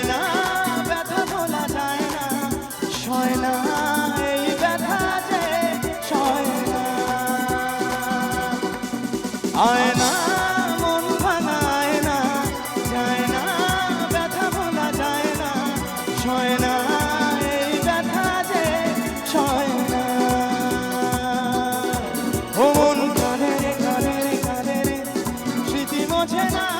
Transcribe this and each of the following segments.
যায় না ব্যথা না। সয় মন ভাঙায় না ব্যথা বলা যায় না, সয় না, এই ব্যথা যে সয় না। স্মৃতি মোছে না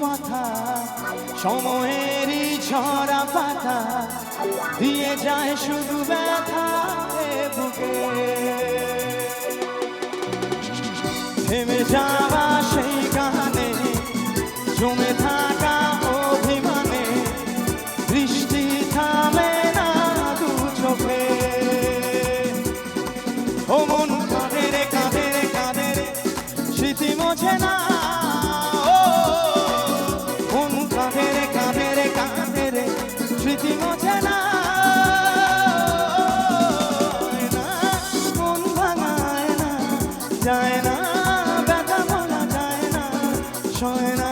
কথা সময়েরই ছড়া পাতা দিয়ে যায় শুধু ব্যথা বুকে। থেমে যাওয়া সেই গানে জমে থাকা অভিমানে বৃষ্টি থামে না দু চোখে। ও মন কাঁদে রে কাঁদে রে কাঁদে রে, স্মৃতি মোছে না সয় না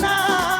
না।